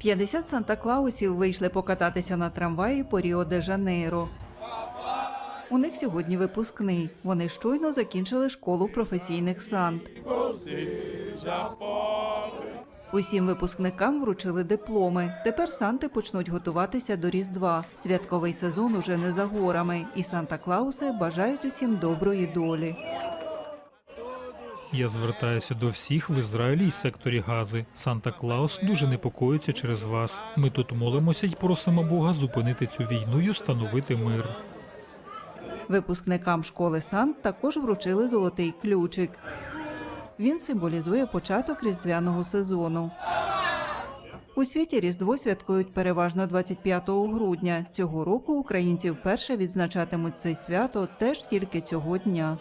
50 Санта-Клаусів вийшли покататися на трамваї по Ріо де Жанейро. У них сьогодні випускний. Вони щойно закінчили школу професійних сант. Усім випускникам вручили дипломи. Тепер санти почнуть готуватися до Різдва. Святковий сезон уже не за горами, і Санта-Клауси бажають усім доброї долі. Я звертаюся до всіх в Ізраїлі і секторі Гази. Санта Клаус дуже непокоїться через вас. Ми тут молимося й просимо Бога зупинити цю війну й установити мир. Випускникам школи Сант також вручили золотий ключик. Він символізує початок різдвяного сезону. У світі Різдво святкують переважно 25 грудня. Цього року українці вперше відзначатимуть це свято теж тільки цього дня.